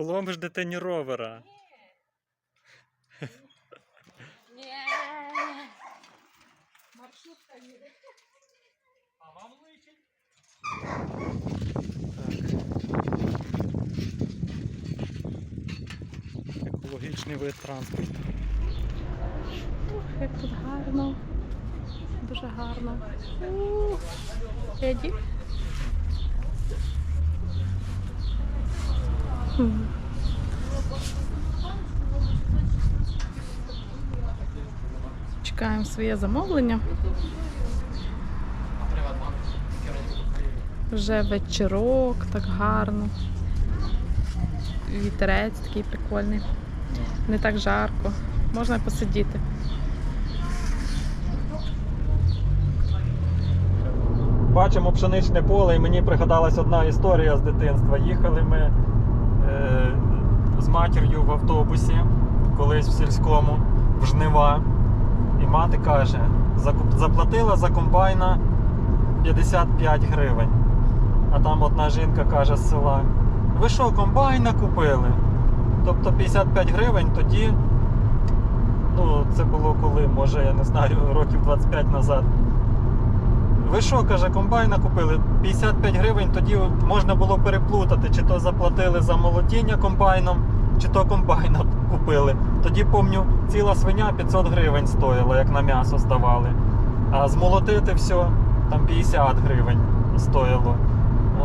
Поломиш дитині ровера. Ні. Маршрутка їде. А вам личить? Екологічний вид транспорту. Ух, як тут гарно. Дуже гарно. Ух. Еді. Хм. Чекаємо своє замовлення. Вже вечірок, так гарно. Вітерець такий прикольний. Не так жарко. Можна посидіти. Бачимо пшеничне поле, і мені пригадалась одна історія з дитинства. Їхали ми е, з матір'ю в автобусі, колись в сільському, в жнива. І мати каже: заплатила за комбайна 55 гривень. А там одна жінка каже з села: Ви що, комбайна купили? Тобто 55 гривень тоді. Ну, це було коли, може, я не знаю, років 25 назад. Ви що, каже, комбайна купили? 55 гривень, тоді можна було переплутати, чи то заплатили за молодіння комбайном, чи то комбайна купили. Тоді, помню, ціла свиня 500 гривень стоїла, як на м'ясо здавали. А змолотити все там 50 гривень стоїло.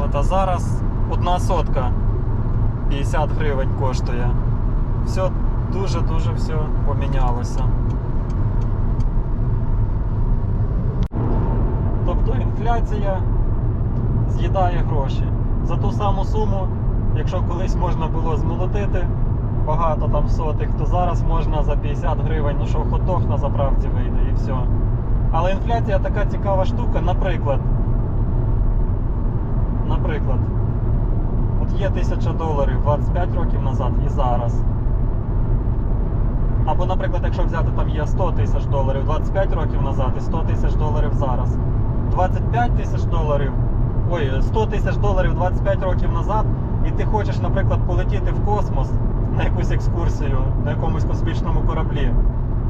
От, а зараз одна сотка 50 гривень коштує. Все дуже-дуже все помінялося. Тобто інфляція з'їдає гроші. За ту саму суму, якщо колись можна було змолотити багато там сотих, то зараз можна за 50 гривень, ну що хот-дог на заправці вийде і все. Але інфляція така цікава штука, наприклад. Наприклад, от є 1000 доларів 25 років назад і зараз. Або, наприклад, якщо взяти там є 100 тисяч доларів 25 років назад і 100 тисяч доларів зараз. 25 тисяч доларів, ой, 100 тисяч доларів 25 років назад, і ти хочеш, наприклад, полетіти в космос на якусь екскурсію на якомусь космічному кораблі.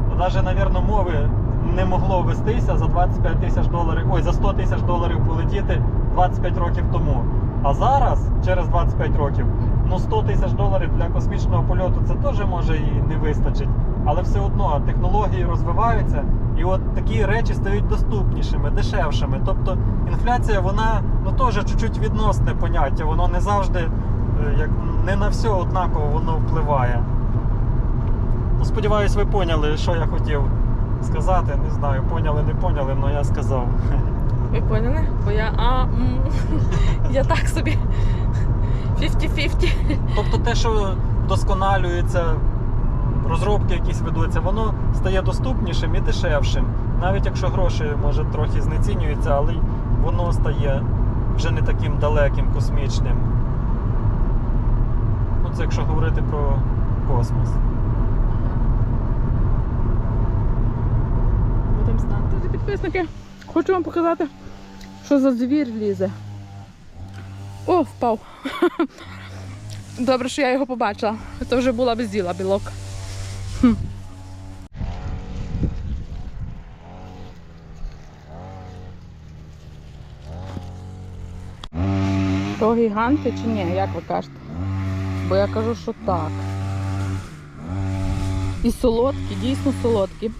То навіть, навірно, мови не могло вестися за 25 тисяч доларів, ой, за 100 тисяч доларів полетіти 25 років тому. А зараз, через 25 років, ну 100 тисяч доларів для космічного польоту це теж може і не вистачить. Але все одно технології розвиваються, і от такі речі стають доступнішими, дешевшими. Тобто інфляція, вона ну теж чуть-чуть відносне поняття, воно не завжди, е, як не на все однаково воно впливає. Ну, сподіваюсь, ви поняли, що я хотів сказати. Не знаю, поняли, не поняли, але я сказав. Ви поняли? Бо я. А, м, я так собі. 50-50. Тобто те, що досконалюється, розробки якісь ведуться, воно стає доступнішим і дешевшим. Навіть якщо гроші може трохи знецінюються, але воно стає вже не таким далеким, космічним. Ну, це якщо говорити про космос. Будемо знати. Підписники, хочу вам показати, що за звір лізе. О, впав. Добре, що я його побачила. Це вже була без діла білок. То гіганти чи ні, як ви кажете? Бо я кажу, що так. І солодкі, дійсно солодкі.